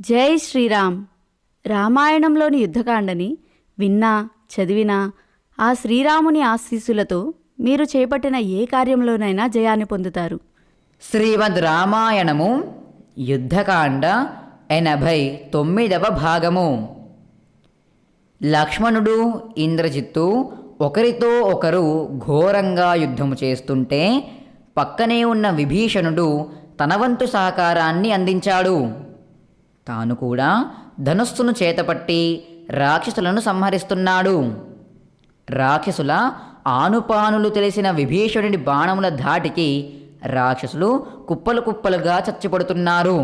జై శ్రీరామ్. రామాయణంలోని యుద్ధకాండని విన్నా చదివినా ఆ శ్రీరాముని ఆశీస్సులతో మీరు చేపట్టిన ఏ కార్యంలోనైనా జయాన్ని పొందుతారు. శ్రీమద్ రామాయణము యుద్ధకాండ ఎనభై తొమ్మిదవ భాగము. లక్ష్మణుడు ఇంద్రజిత్తు ఒకరితో ఒకరు ఘోరంగా యుద్ధము చేస్తుంటే పక్కనే ఉన్న విభీషణుడు తన వంతు సహకారాన్ని అందించాడు. తాను కూడా ధనుస్సును చేతపట్టి రాక్షసులను సంహరిస్తున్నాడు. రాక్షసుల ఆనుపానులు తెలిసిన విభీషణుడి బాణముల ధాటికి రాక్షసులు కుప్పలు కుప్పలుగా చచ్చిపడుతున్నారు.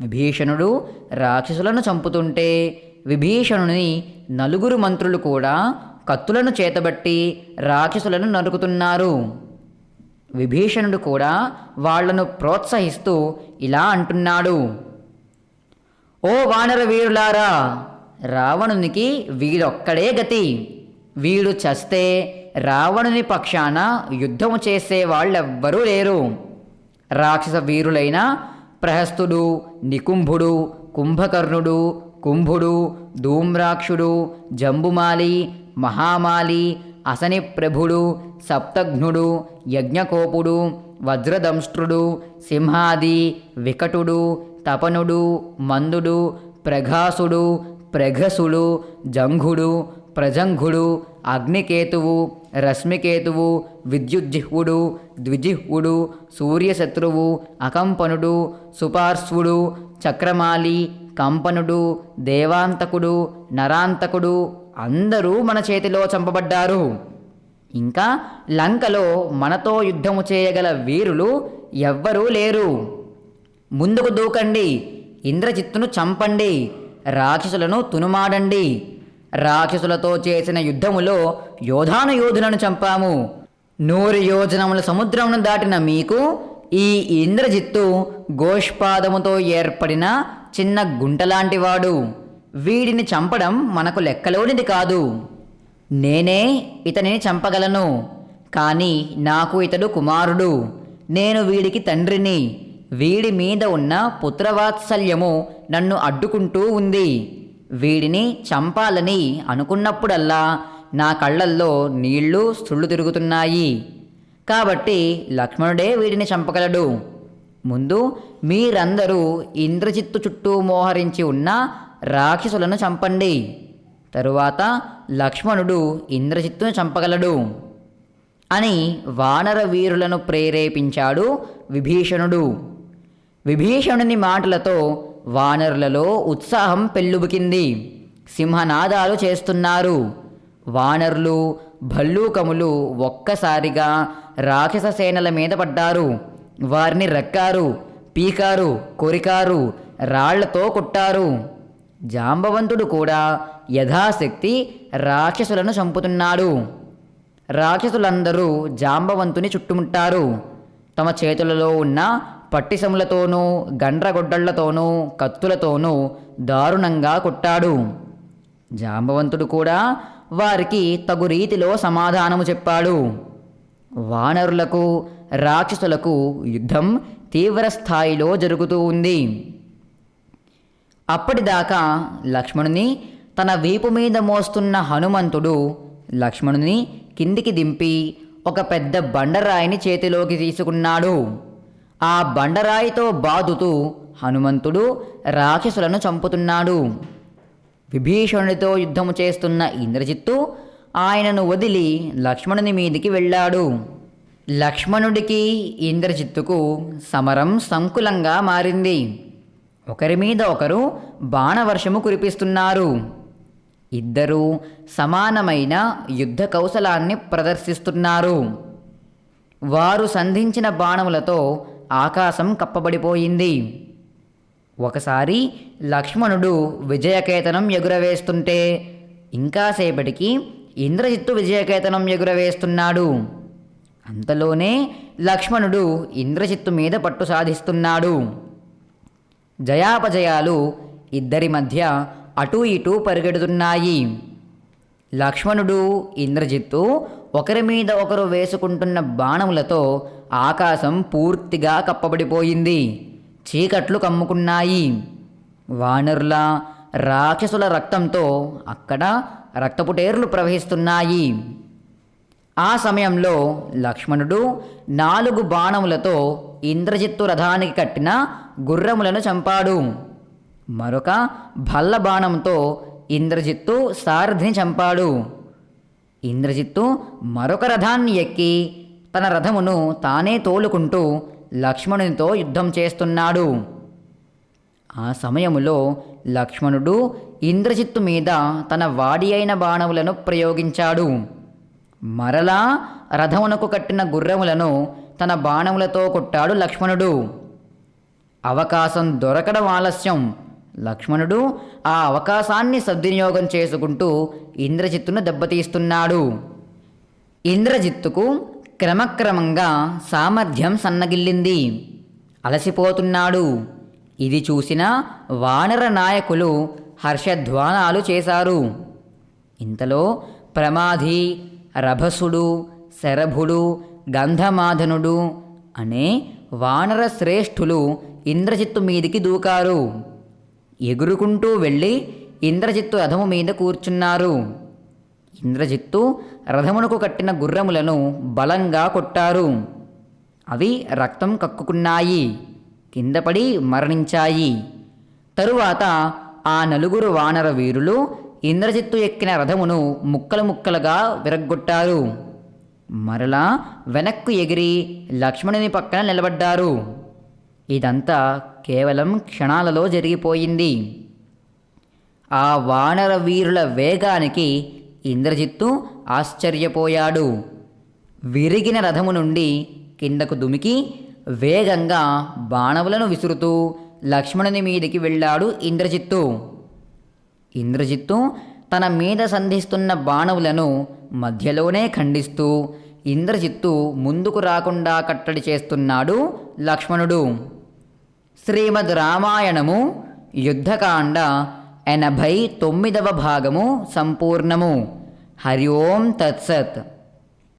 విభీషణుడు రాక్షసులను చంపుతుంటే విభీషణుని నలుగురు మంత్రులు కూడా కత్తులను చేతబట్టి రాక్షసులను నరుకుతున్నారు. విభీషణుడు కూడా వాళ్ళను ప్రోత్సహిస్తూ ఇలా అంటున్నాడు. ఓ వానర వీరులారా రావణునికి వీడొక్కడే గతి. వీడు చస్తే రావణుని పక్షాన యుద్ధము చేసే వాళ్ళెవ్వరూ లేరు. రాక్షస వీరులైన ప్రహస్తుడు నికుంభుడు కుంభకర్ణుడు కుంభుడు ధూమ్రాక్షుడు జంబుమాలి మహామాలి అసని ప్రభుడు సప్తఘ్నుడు యజ్ఞకోపుడు వజ్రదంష్ట్రుడు సింహాది వికటుడు తపనుడు మందుడు ప్రఘాసుడు ప్రఘసుడు జంఘుడు ప్రజంఘుడు అగ్నికేతువు రశ్మికేతువు విద్యుజ్జిహ్వుడు ద్విజిహ్వుడు సూర్యశత్రువు అకంపనుడు సుపార్శ్వుడు చక్రమాలి కంపనుడు దేవాంతకుడు నరాంతకుడు అందరూ మన చేతిలో చంపబడ్డారు. ఇంకా లంకలో మనతో యుద్ధము చేయగల వీరులు ఎవ్వరూ లేరు. ముందుకు దూకండి. ఇంద్రజిత్తును చంపండి. రాక్షసులను తునుమాడండి. రాక్షసులతో చేసిన యుద్ధములో యోధాను యోధులను చంపాము. నూరు యోజనముల సముద్రమును దాటిన మీకు ఈ ఇంద్రజిత్తు గోష్పాదముతో ఏర్పడిన చిన్న గుంటలాంటివాడు. వీడిని చంపడం మనకు లెక్కలోనిది కాదు. నేనే ఇతనిని చంపగలను. కానీ నాకు ఇతడు కుమారుడు. నేను వీడికి తండ్రిని. వీడి మీద ఉన్న పుత్రవాత్సల్యము నన్ను అడ్డుకుంటూ ఉంది. వీడిని చంపాలని అనుకున్నప్పుడల్లా నా కళ్ళల్లో నీళ్ళు సుళ్ళు తిరుగుతున్నాయి. కాబట్టి లక్ష్మణుడే వీడిని చంపగలడు. ముందు మీరందరూ ఇంద్రజిత్తు చుట్టూ మోహరించి ఉన్న రాక్షసులను చంపండి. తరువాత లక్ష్మణుడు ఇంద్రజిత్తును చంపగలడు అని వానర వీరులను ప్రేరేపించాడు విభీషణుడు. విభీషణుని మాటలతో వానరులలో ఉత్సాహం పెళ్ళుబుకింది సింహనాదాలు చేస్తున్నారు. వానరులు భల్లూకములు ఒక్కసారిగా రాక్షస సేనల మీద పడ్డారు. వారిని రక్కారు పీకారు కొరికారు రాళ్ళతో కొట్టారు. జాంబవంతుడు కూడా యథాశక్తి రాక్షసులను చంపుతున్నాడు. రాక్షసులందరూ జాంబవంతుని చుట్టుముట్టారు. తమ చేతులలో ఉన్న పట్టిసములతోనూ గండ్రగొడ్డళ్ళతోనూ కత్తులతోనూ దారుణంగా కొట్టాడు. జాంబవంతుడు కూడా వారికి తగు రీతిలో సమాధానము చెప్పాడు. వానరులకు రాక్షసులకు యుద్ధం తీవ్ర స్థాయిలో జరుగుతూ ఉంది. అప్పటిదాకా లక్ష్మణుని తన వీపు మీద మోస్తున్న హనుమంతుడు లక్ష్మణుని కిందికి దింపి ఒక పెద్ద బండరాయిని చేతిలోకి తీసుకున్నాడు. ఆ బండరాయితో బాదుతూ హనుమంతుడు రాక్షసులను చంపుతున్నాడు. విభీషణుడితో యుద్ధము చేస్తున్న ఇంద్రజిత్తు ఆయనను వదిలి లక్ష్మణుని మీదికి వెళ్ళాడు. లక్ష్మణుడికి ఇంద్రజిత్తుకు సమరం సంకులంగా మారింది. ఒకరి మీద ఒకరు బాణవర్షము కురిపిస్తున్నారు. ఇద్దరూ సమానమైన యుద్ధ కౌశలాన్ని ప్రదర్శిస్తున్నారు. వారు సంధించిన బాణములతో ఆకాశం కప్పబడిపోయింది. ఒకసారి లక్ష్మణుడు విజయకేతనం ఎగురవేస్తుంటే ఇంకాసేపటికి ఇంద్రజిత్తు విజయకేతనం ఎగురవేస్తున్నాడు. అంతలోనే లక్ష్మణుడు ఇంద్రజిత్తు మీద పట్టు సాధిస్తున్నాడు. జయాపజయాలు ఇద్దరి మధ్య అటూ ఇటూ పరిగెడుతున్నాయి. లక్ష్మణుడు ఇంద్రజిత్తు ఒకరి మీద ఒకరు వేసుకుంటున్న బాణములతో ఆకాశం పూర్తిగా కప్పబడిపోయింది. చీకట్లు కమ్ముకున్నాయి. వానరుల రాక్షసుల రక్తంతో అక్కడ రక్తపుటేర్లు ప్రవహిస్తున్నాయి. ఆ సమయంలో లక్ష్మణుడు నాలుగు బాణములతో ఇంద్రజిత్తు రథానికి కట్టిన గుర్రములను చంపాడు. మరొక భల్ల బాణంతో ఇంద్రజిత్తు సారథిని చంపాడు. ఇంద్రజిత్తు మరొక రథాన్ని ఎక్కి తన రథమును తానే తోలుకుంటూ లక్ష్మణునితో యుద్ధం చేస్తున్నాడు. ఆ సమయములో లక్ష్మణుడు ఇంద్రజిత్తు మీద తన వాడి అయిన బాణములను ప్రయోగించాడు. మరలా రథమునకు కట్టిన గుర్రములను తన బాణములతో కొట్టాడు లక్ష్మణుడు. అవకాశం దొరకడం ఆలస్యం. లక్ష్మణుడు ఆ అవకాశాన్ని సద్వినియోగం చేసుకుంటూ ఇంద్రజిత్తును దెబ్బతీస్తున్నాడు. ఇంద్రజిత్తుకు క్రమక్రమంగా సామర్థ్యం సన్నగిల్లింది. అలసిపోతున్నాడు. ఇది చూసిన వానర నాయకులు హర్షధ్వానాలు చేశారు. ఇంతలో ప్రమాధి రభసుడు శరభుడు గంధమాధనుడు అనే వానర శ్రేష్ఠులు ఇంద్రజిత్తు మీదికి దూకారు. ఎగురుకుంటూ వెళ్ళి ఇంద్రజిత్తు రథము మీద కూర్చున్నారు. ఇంద్రజిత్తు రథమునకు కట్టిన గుర్రములను బలంగా కొట్టారు. అవి రక్తం కక్కుకున్నాయి కిందపడి మరణించాయి. తరువాత ఆ నలుగురు వానర వీరులు ఇంద్రజిత్తు ఎక్కిన రథమును ముక్కలు ముక్కలుగా విరగ్గొట్టారు. మరలా వెనక్కు ఎగిరి లక్ష్మణుని పక్కన నిలబడ్డారు. ఇదంతా కేవలం క్షణాలలో జరిగిపోయింది. ఆ వానర వీరుల వేగానికి ఇంద్రజిత్తు ఆశ్చర్యపోయాడు. విరిగిన రథము నుండి కిందకు దుమికి వేగంగా బాణవులను విసురుతూ లక్ష్మణుని మీదికి వెళ్ళాడు ఇంద్రజిత్తు. ఇంద్రజిత్తు తన మీద సంధిస్తున్న బాణవులను మధ్యలోనే ఖండిస్తూ ఇంద్రజిత్తు ముందుకు రాకుండా కట్టడి చేస్తున్నాడు లక్ష్మణుడు. శ్రీమద్ రామాయణము యుద్ధకాండ ఎనభై తొమ్మిదవ భాగము సంపూర్ణము. హరి ఓం తత్సత్.